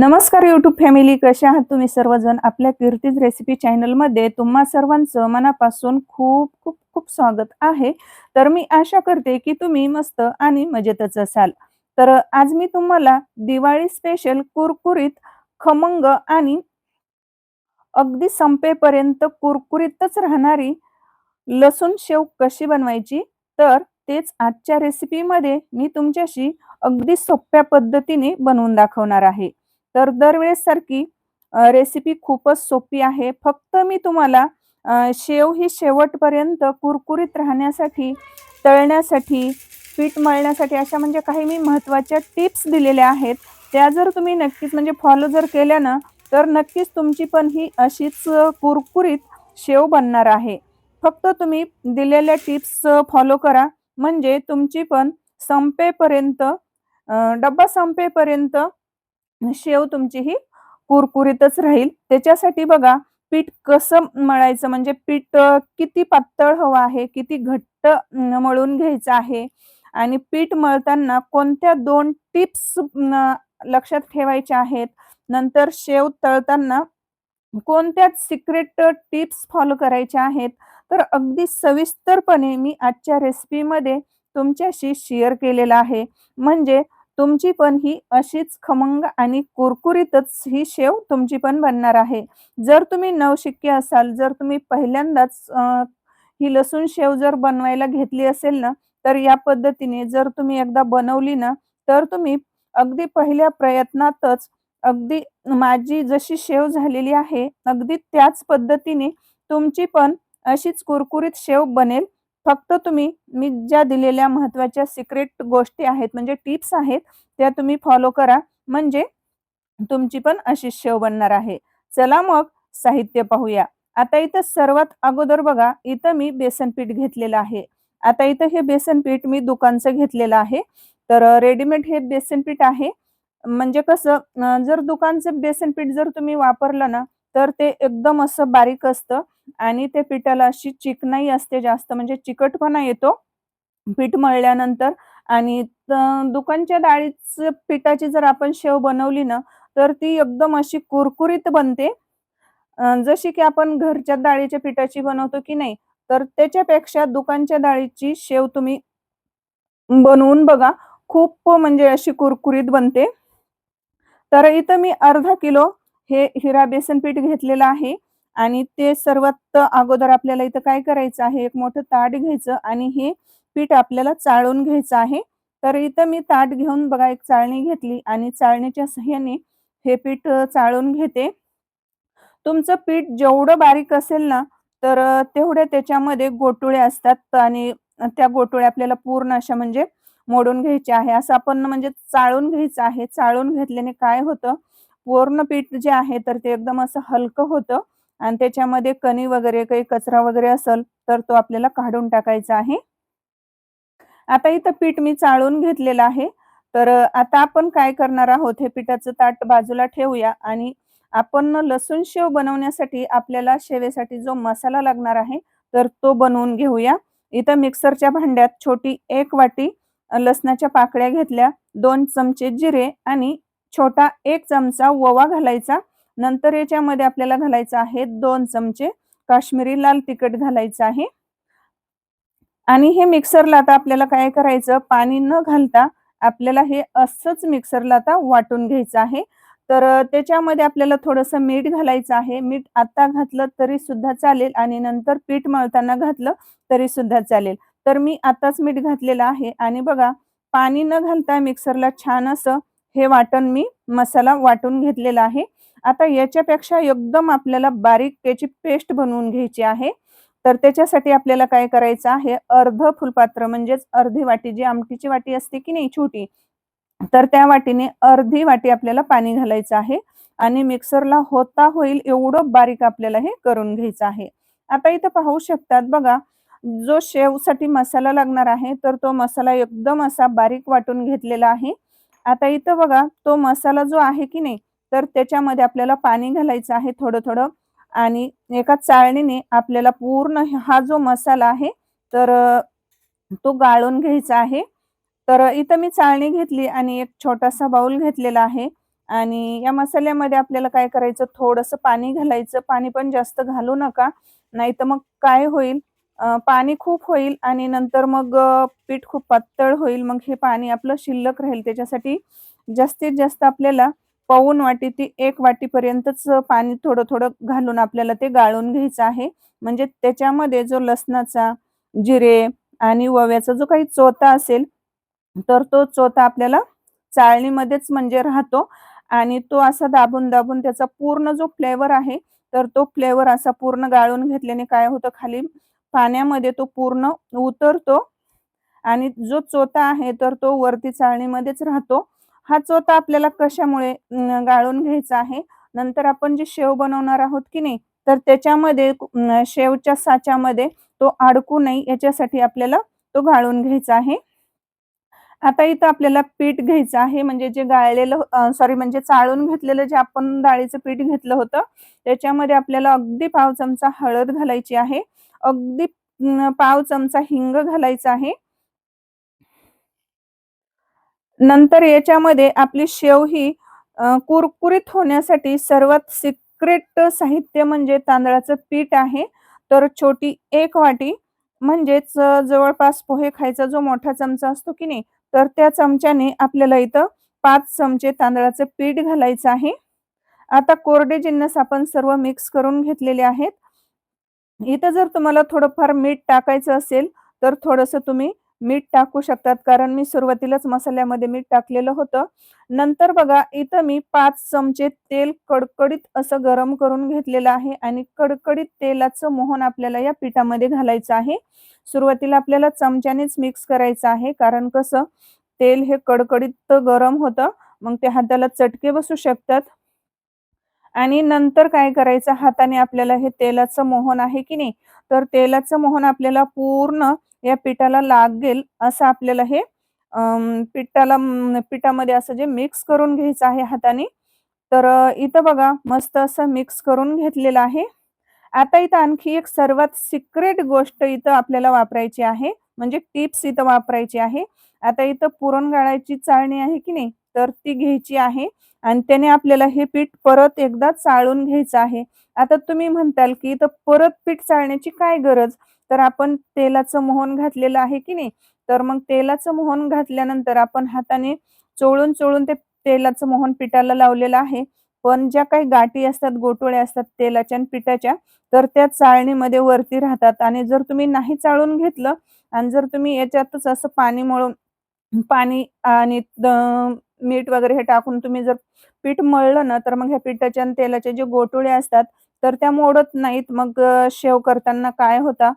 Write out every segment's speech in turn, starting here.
नमस्कार YouTube family कशा आहात तुम्ही सर्वजण? आपल्या कीर्तीज रेसिपी चॅनलमध्ये तुम्हा सर्वांचं मनापासून खूप खूप खूप स्वागत आहे. तर मी आशा करते की तुम्ही मस्त आणि मजेतच असाल. तर आज मी तुम्हाला दिवाळी स्पेशल कुरकुरीत खमंग आणि अगदी संपेपर्यंत कुरकुरीतच राहणारी लसूण शेव कशी बनवायची? तर तेच आजच्या रेसिपीमध्ये मी तुमच्याशी अगदी सोप्या पद्धतीने बनवून दाखवणार आहे. तर दरवेळेस सारखी रेसिपी खूपच सोपी आहे. फक्त मी तुम्हाला शेव ही शेवटपर्यंत कुरकुरीत राहण्यासाठी तळण्यासाठी पीठ मळण्यासाठी अशा म्हणजे काही मी महत्त्वाच्या टिप्स दिलेल्या आहेत. त्या जर तुम्ही नक्कीच म्हणजे फॉलो जर केल्या ना तर नक्कीच तुमची पण ही अशीच कुरकुरीत शेव बनणार आहे. फक्त तुम्ही दिलेल्या टिप्स फॉलो करा. म्हणजे तुमची पण संपेपर्यंत डब्बा संपेपर्यंत शेव तुमची ही कुरकुरीतच राहील. त्याच्यासाठी बघा पीठ कसं मळायचं? म्हणजे पीठ किती पातळ हवं आहे? किती घट्ट मळून घ्यायचं आहे? आणि पीठ मळताना कोणत्या दोन टिप्स लक्षात ठेवायच्या आहेत? नंतर शेव तळताना कोणत्या सिक्रेट टिप्स फॉलो करायच्या आहेत? तर अगदी सविस्तरपणे मी आजच्या रेसिपीमध्ये तुमच्याशी शेअर केलेला आहे. म्हणजे तुमची पण ही अशीच खमंग आणि कुरकुरीतच ही शेव तुमची पण बनणार आहे. जर तुम्ही नवशिक्के असाल जर तुम्ही पहिल्यांदाच ही लसूण शेव जर बनवायला घेतली असेल ना तर या पद्धतीने जर तुम्ही एकदा बनवली ना तर तुम्ही अगदी पहिल्या प्रयत्नातच अगदी माझी जशी शेव झालेली आहे अगदी त्याच पद्धतीने तुमची पण अशीच कुरकुरीत शेव बनेल. फक्त तुम्ही मी ज्या दिलेल्या महत्त्वाच्या सिक्रेट गोष्टी आहेत म्हणजे टिप्स आहेत त्या तुम्ही फॉलो करा. म्हणजे तुमची पण अशी शेव बनणार आहे. चला मग साहित्य पाहूया. आता इथं सर्वात अगोदर बघा इथं मी बेसन पीठ घेतलेलं आहे. आता इथं हे बेसन पीठ मी दुकानचं घेतलेलं आहे. तर रेडीमेड हे बेसन पीठ आहे. म्हणजे कसं जर दुकानचं बेसन पीठ जर तुम्ही वापरलं ना तर ते एकदम असं बारीक असतं आणि ते पिठाला अशी चिकनाई असते जास्त म्हणजे चिकटपणा येतो. पीठ मळल्यानंतर आणि दुकानच्या डाळीच पिठाची जर आपण शेव बनवली ना तर ती एकदम अशी कुरकुरीत बनते. जशी की आपण घरच्या डाळीच्या पिठाची बनवतो की नाही तर त्याच्यापेक्षा दुकानच्या डाळीची शेव तुम्ही बनवून बघा खूप म्हणजे अशी कुरकुरीत बनते. तर इथं मी अर्धा किलो हे हिरा बेसन पीठ घेतलेलं आहे. आणि ते सर्वात अगोदर आपल्याला इथं काय करायचं आहे? एक मोठं ताट घ्यायचं आणि हे पीठ आपल्याला चाळून घ्यायचं आहे. तर इथं मी ताट घेऊन बघा एक चाळणी घेतली आणि चाळणीच्या सहाय्याने हे पीठ चाळून घेते. तुमचं पीठ जेवढं बारीक असेल ना तर तेवढ्या तेवढे त्याच्यामध्ये गोटुळे असतात आणि त्या गोटुळे आपल्याला पूर्ण अशा म्हणजे मोडून घ्यायचे आहे. असं आपण म्हणजे चाळून घ्यायचं आहे. चाळून घेतल्याने काय होतं? पूर्ण पीठ जे आहे तर ते एकदम असं हलकं होतं आणि त्याच्यामध्ये कणी वगैरे काही कचरा वगैरे असेल तर तो आपल्याला काढून टाकायचा आहे. आता इथं पीठ मी चाळून घेतलेलं आहे. तर आता आपण काय करणार आहोत हे पिठाचं ताट बाजूला ठेवूया आणि आपण लसूण शेव बनवण्यासाठी आपल्याला शेवेसाठी जो मसाला लागणार आहे तर तो बनवून घेऊया. इथं मिक्सरच्या भांड्यात छोटी एक वाटी लसणाच्या पाकळ्या घेतल्या दोन चमचे जिरे आणि छोटा एक चमचा ओवा घालायचा. नंतर याच्यामध्ये आपल्याला घालायचं आहे दोन चमचे काश्मीरी लाल तिखट घालायचं आहे. आणि हे मिक्सरला आता आपल्याला काय करायचं? पाणी न घालता आपल्याला हे असंच मिक्सरला आता वाटून घ्यायचं आहे. तर त्याच्यामध्ये आपल्याला थोडंसं मीठ घालायचं आहे. मीठ आता घातलं तरी सुद्धा चालेल आणि नंतर पीठ मळताना घातलं तरी सुद्धा चालेल. तर मी आताच मीठ घातलेलं आहे. आणि बघा पाणी न घालता मिक्सरला छान असं हे वाटण मी मसाला वाटून घेतलेला आहे. आता याच्यापेक्षा एकदम आपल्याला बारीक त्याची पेस्ट बनवून घ्यायची आहे. तर त्याच्यासाठी आपल्याला काय करायचं आहे? अर्ध फुलपात्र म्हणजेच अर्धी वाटी जी आमटीची वाटी असते की नाही छोटी तर त्या वाटीने अर्धी वाटी आपल्याला पाणी घालायचं आहे आणि मिक्सरला होता होईल एवढं बारीक आपल्याला हे करून घ्यायचं आहे. आता इथं पाहू शकतात बघा जो शेवसाठी मसाला लागणार आहे तर तो मसाला एकदम असा बारीक वाटून घेतलेला आहे. आता इथं बघा तो मसाला जो आहे की नाही तर त्याच्यामध्ये आपल्याला पाणी घालायचं आहे थोडं थोडं आणि एका चाळणीने आपल्याला पूर्ण हा जो मसाला आहे तर तो गाळून घ्यायचा आहे. तर इथं मी चाळणी घेतली आणि एक छोटासा बाऊल घेतलेला आहे आणि या मसाल्यामध्ये आपल्याला काय करायचं थोडंसं पाणी घालायचं. पाणी पण जास्त घालू नका नाही तर मग काय होईल? पाणी खूप होईल आणि नंतर मग पीठ खूप पातळ होईल. मग हे पाणी आपलं शिल्लक राहील. त्याच्यासाठी जास्तीत जास्त आपल्याला पाऊन वाटी ती एक वाटीपर्यंतच पाणी थोडं थोडं घालून आपल्याला ते गाळून घ्यायचं आहे. म्हणजे त्याच्यामध्ये जो लसणाचा जिरे आणि वव्याचा जो काही चोथा असेल तर तो चोथा आपल्याला चाळणीमध्येच म्हणजे राहतो. आणि तो असा दाबून दाबून त्याचा पूर्ण जो फ्लेवर आहे तर तो फ्लेवर असा पूर्ण गाळून घेतल्याने काय होतं खाली? पाण्यामध्ये तो पूर्ण उतरतो आणि जो चोथा आहे तर तो वरती चाळणीमध्येच राहतो. हा चोथा आपल्याला कशामुळे गाळून घ्यायचा आहे? नंतर आपण जे शेव बनवणार आहोत की नाही तर त्याच्यामध्ये शेवच्या साच्यामध्ये तो अडकू नये याच्यासाठी आपल्याला तो गाळून घ्यायचा आहे. आता इथं आपल्याला पीठ घ्यायचं आहे. म्हणजे जे गाळलेलं सॉरी म्हणजे चाळून घेतलेलं जे आपण डाळीचं पीठ घेतलं होतं त्याच्यामध्ये आपल्याला अगदी पाव चमचा हळद घालायची आहे. अगदी पाव चमचा हिंग घालायचा आहे. नंतर याच्यामध्ये आपली शेव ही कुरकुरीत होण्यासाठी सर्वात सिक्रेट साहित्य म्हणजे तांदळाचं पीठ आहे. तर छोटी एक वाटी म्हणजेच जवळपास पोहे खायचा जो मोठा चमचा असतो की नाही तर त्या चमच्याने आपल्याला इथं पाच चमचे तांदळाचं पीठ घालायचं आहे. आता कोरडे जिन्नस आपण सर्व मिक्स करून घेतलेले आहेत. इथं जर तुम्हाला थोडंफार मीठ टाकायचं असेल तर थोडंसं तुम्ही मीठ टाकू शकतात. कारण मी सुरुवातीलाच मसाल्यामध्ये मीठ टाकलेलं होतं. नंतर बघा इथं मी पाच चमचे तेल कडकडीत असं गरम करून घेतलेलं आहे आणि कडकडीत तेलाचं मोहन आपल्याला या पिठामध्ये घालायचं आहे. सुरुवातीला आपल्याला चमच्यानेच मिक्स करायचं आहे. कारण कसं तेल हे कडकडीत गरम होतं. मग ते हाताला चटके बसू शकतात. आणि नंतर काय करायचं? हाताने आपल्याला हे तेलाचं मोहन आहे की नाही? तर तेलाचं मोहन आपल्याला पूर्ण या पिठाला लागेल असं आपल्याला हे पिठाला पिठामध्ये असं जे मिक्स करून घ्यायचं आहे हाताने तर इथं बघा मस्त असं मिक्स करून घेतलेलं आहे. आता इथं आणखी एक सर्वात सिक्रेट गोष्ट इथं आपल्याला वापरायची आहे म्हणजे टिप्स इथं वापरायची आहे. आता इथं पुरण गाळायची चाळणी आहे की नाही? तर ती घ्यायची आहे. आणि त्याने आपल्याला हे पीठ परत एकदा चाळून घ्यायचं आहे. आता तुम्ही म्हणताल की तर परत पीठ चाळण्याची काय गरज? तर आपण तेलाचं मोहन घातलेलं आहे की नाही? तर मग तेलाचं मोहन घातल्यानंतर आपण हाताने चोळून चोळून ते तेलाचं मोहन पिठाला लावलेलं आहे. पण ज्या काही गाठी असतात गोटोळ्या असतात तेलाच्या आणि पिठाच्या तर त्या चाळणीमध्ये वरती राहतात. आणि जर तुम्ही नाही चाळून घेतलं आणि जर तुम्ही याच्यातच असं पाणी मळून पाणी आणि मीठ वगैरे हे टाकून तुम्ही जर पीठ मळलं ना तर मग ह्या पिठाच्या आणि तेलाच्या जे गोटुळे असतात तर त्या मोडत नाहीत. मग शेव करताना काय होता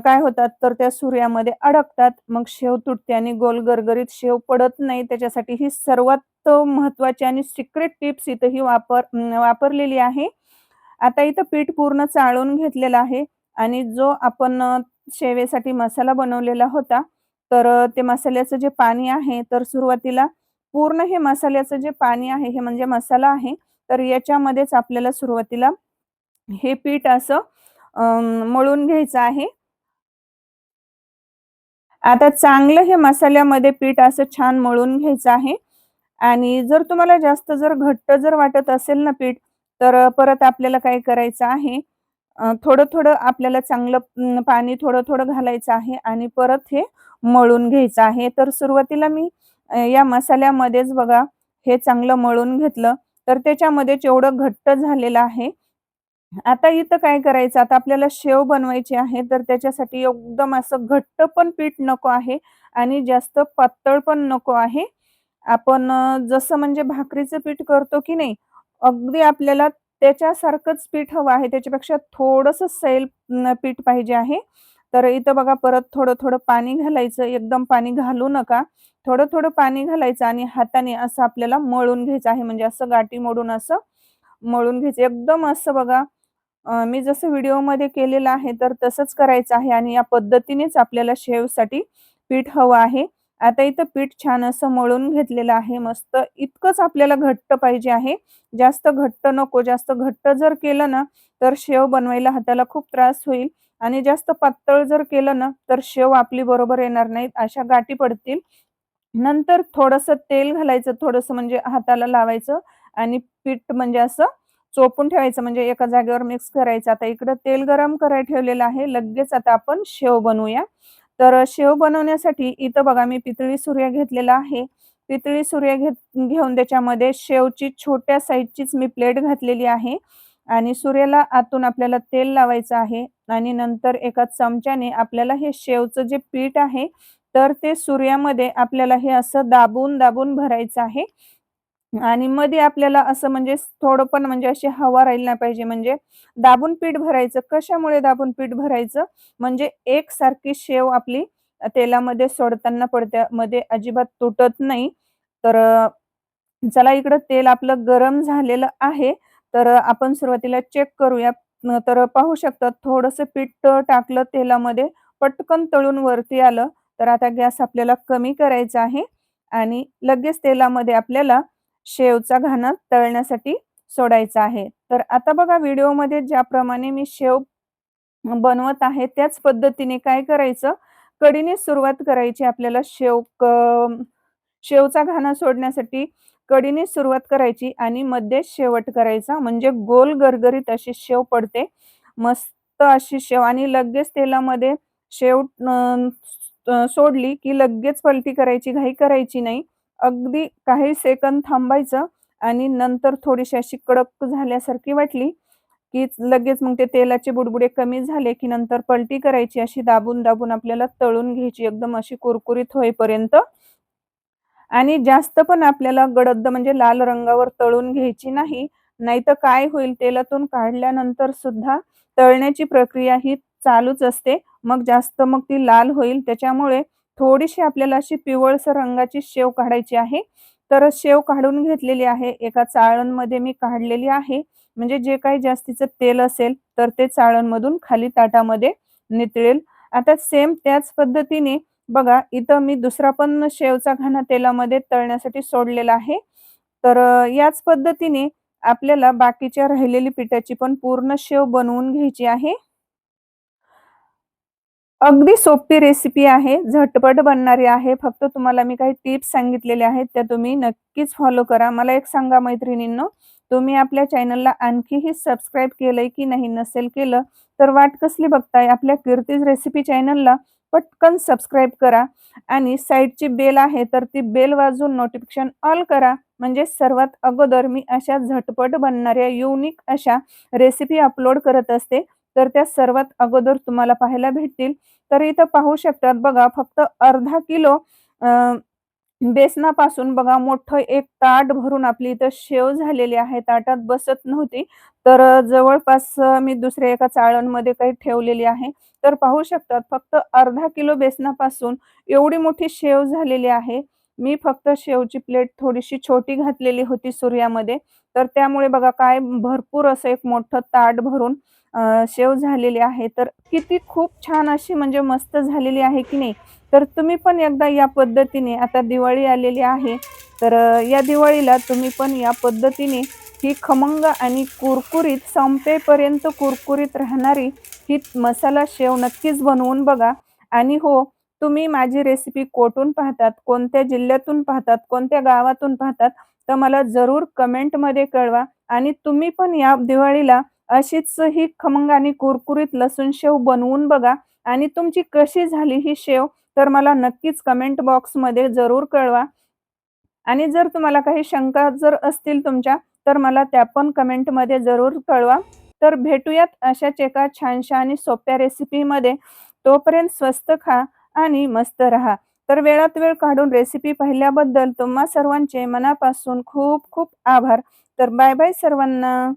काय होतात तर त्या सूर्यामध्ये अडकतात. मग शेव तुटते आणि गोल गरगरीत शेव पडत नाही. त्याच्यासाठी ही सर्वात महत्वाची आणि सिक्रेट टिप्स इथं ही वापर वापरलेली आहे. आता इथं पीठ पूर्ण चाळून घेतलेलं आहे आणि जो आपण शेवेसाठी मसाला बनवलेला होता तर ते मसाल्याचं जे पाणी आहे तर सुरुवातीला पूर्ण हे मसाल्याचं जे पाणी आहे हे म्हणजे मसाला आहे तर याच्यामध्येच आपल्याला सुरुवातीला हे पीठ असं मळून घ्यायचं आहे. आता चांगलं हे मसाल्यामध्ये पीठ असं छान मळून घ्यायचं आहे. आणि जर तुम्हाला जास्त जर घट्ट जर वाटत असेल ना पीठ तर परत आपल्याला काय करायचं आहे थोडं थोडं आपल्याला चांगलं पाणी थोडं थोडं घालायचं आहे आणि परत हे मळून घ्यायचं आहे. तर सुरुवातीला मी या मसाल्यामध्येच बघा हे चांगलं मळून घेतलं तर त्याच्यामध्ये एवढं घट्ट झालेलं आहे. आता इथं काय करायचं आता आपल्याला शेव बनवायची आहे तर त्याच्यासाठी एकदम असं घट्ट पण पीठ नको आहे आणि जास्त पातळ पण नको आहे. आपण जसं म्हणजे भाकरीचं पीठ करतो की नाही अगदी आपल्याला त्याच्यासारखंच पीठ हवं आहे त्याच्यापेक्षा थोडस सैल पीठ पाहिजे आहे. तर इथं बघा परत थोडं थोडं पाणी घालायचं. एकदम पाणी घालू नका. थोडं थोडं पाणी घालायचं आणि हाताने असं आपल्याला मळून घ्यायचं आहे. म्हणजे असं गाठी मोडून असं मळून घ्यायचं. एकदम असं बघा मी जसं व्हिडिओमध्ये केलेलं आहे तर तसंच करायचं आहे आणि या पद्धतीनेच आपल्याला शेवसाठी पीठ हवं आहे. आता इथं पीठ छान असं मळून घेतलेलं आहे. मस्त इतकंच आपल्याला घट्ट पाहिजे आहे. जास्त घट्ट नको. जास्त घट्ट जर केलं ना तर शेव बनवायला हाताला खूप त्रास होईल. आणि जास्त पातळ जर केलं ना तर शेव आपली बरोबर येणार नाहीत. अशा गाठी पडतील. नंतर थोडस तेल घालायचं. थोडस म्हणजे हाताला लावायचं. आणि पीठ म्हणजे असं चोपून ठेवायचं. म्हणजे एका जागेवर मिक्स करायचं. आता इकडं तेल गरम करायला ठेवलेलं आहे. लगेच आता आपण शेव बनवूया. तर शेव बनवण्यासाठी इथं बघा मी पितळी सूर्य घेतलेला आहे. पितळी सूर्य घेत घेऊन त्याच्यामध्ये शेवची छोट्या साईजचीच मी प्लेट घातलेली आहे आणि सूर्याला आतून आपल्याला तेल लावायचं आहे आणि नंतर एका चमच्याने आपल्याला हे शेवचं जे पीठ आहे तर ते सूर्यामध्ये आपल्याला हे असं दाबून दाबून भरायचं आहे. आणि मध्ये आपल्याला असं म्हणजे थोडं पण म्हणजे अशी हवा राहील नाही पाहिजे. म्हणजे दाबून पीठ भरायचं. कशामुळे दाबून पीठ भरायचं? म्हणजे एकसारखी शेव आपली तेलामध्ये सोडताना पडत्या मध्ये अजिबात तुटत नाही. तर चला इकडं तेल आपलं गरम झालेलं आहे. तर आपण सुरुवातीला चेक करूया. तर पाहू शकता थोडंसं पीठ टाकलं तेलामध्ये. पटकन तळून वरती आलं. तर आता गॅस आपल्याला कमी करायचा आहे. आणि लगेच तेलामध्ये आपल्याला शेवचा घाणा तळण्यासाठी सोडायचा आहे. तर आता बघा व्हिडिओमध्ये ज्याप्रमाणे मी शेव बनवत आहे त्याच पद्धतीने काय करायचं? कडीने सुरुवात करायची आपल्याला शेव शेवचा घाणा सोडण्यासाठी. कडीने सुरुवात करायची आणि मध्ये शेवट करायचा. म्हणजे गोल गरगरीत अशी शेव पडते. मस्त अशी शेव आणि लगेच तेलामध्ये शेव सोडली की लगेच पलटी करायची घाई करायची नाही. अगदी काही सेकंद थांबायचं आणि नंतर थोडीशी अशी कडक झाल्यासारखी वाटली की लगेच मग ते तेलाचे बुडबुडे कमी झाले की नंतर पलटी करायची अशी दाबून दाबून आपल्याला तळून घ्यायची एकदम अशी कुरकुरीत होईपर्यंत. आणि जास्त पण आपल्याला गडद म्हणजे लाल रंगावर तळून घ्यायची नाही नाहीतर काय होईल तेलातून काढल्यानंतर सुद्धा तळण्याची प्रक्रिया ही चालूच असते. मग जास्त मग ती लाल होईल त्याच्यामुळे थोडीशी आपल्याला अशी पिवळसर रंगाची शेव काढायची आहे. तर शेव काढून घेतलेली आहे. एका चाळणमध्ये मी काढलेली आहे. म्हणजे जे काही जास्तीचं तेल असेल तर ते चाळणमधून खाली ताटामध्ये नितळेल. आता सेम त्याच पद्धतीने बघा इथं मी दुसरा पण शेवचा घाणा तेलामध्ये तळण्यासाठी सोडलेला आहे. तर याच पद्धतीने आपल्याला बाकीच्या राहिलेली पिठाची पण पूर्ण शेव बनवून घ्यायची आहे. अगदी सोपी रेसिपी आहे झटपट बनणारी आहे. फक्त तुम्हाला मी काही टिप्स सांगितलेले आहेत त्या तुम्ही नक्कीच फॉलो करा. मला एक सांगा मैत्रिणींनो तुम्ही आपल्या चॅनलला आणखीही सबस्क्राईब केलंय की नाही नसेल केलं तर वाट कसली बघताय? आपल्या कीर्तीज रेसिपी चॅनलला पटकन सबस्क्राईब करा. आणि साईडची बेल आहे तर ती बेल वाजून नोटिफिकेशन ऑल करा. म्हणजे सर्वात अगोदर मी अशा झटपट बनणाऱ्या युनिक अशा रेसिपी अपलोड करत असते. तर त्या सर्वात अगोदर तुम्हाला पाहायला भेटतील तर इथं पाहू शकतात बघा फक्त अर्धा किलो बेसनापासून बघा मोठं एक ताट भरून आपली इथं शेव झालेली आहे. ताटात बसत नव्हती तर जवळपास मी दुसऱ्या एका चाळणमध्ये काही ठेवलेली आहे. तर पाहू शकतात फक्त अर्धा किलो बेसनापासून एवढी मोठी शेव झालेली आहे. मी फक्त शेवची प्लेट थोडीशी छोटी घातलेली होती सूर्यामध्ये. तर त्यामुळे बघा काय भरपूर असं एक मोठं ताट भरून शेव झालेली आहे तर किती खूप छान अशी म्हणजे मस्त झालेली आहे की नाही? तर तुम्ही पण एकदा या पद्धतीने आता दिवाळी आलेली आहे तर या दिवाळीला तुम्ही पण या पद्धतीने ही खमंग आणि कुरकुरीत संपेपर्यंत कुरकुरीत राहणारी ही मसाला शेव नक्कीच बनवून बघा. आणि हो तुम्ही माझी रेसिपी कोठून पाहतात कोणत्या जिल्ह्यातून पाहतात कोणत्या गावातून पाहतात तर मला जरूर कमेंटमध्ये कळवा. आणि तुम्ही पण या दिवाळीला अशीच ही खमंग आणि कुरकुरीत लसूण शेव बनवून बघा. आणि तुमची कशी झाली ही शेव तर मला नक्कीच कमेंट बॉक्समध्ये जरूर कळवा. आणि जर तुम्हाला काही शंका जर असतील तुमच्या तर मला त्या पण कमेंटमध्ये जरूर कळवा. तर भेटूयात अशाच एका छानशा आणि सोप्या रेसिपीमध्ये तोपर्यंत स्वस्त खा आणि मस्त रहा. तर वेळात वेळ काढून रेसिपी पाहिल्याबद्दल तुम्हा सर्वांचे मनापासून खूप खूप आभार. तर बाय बाय सर्वांना.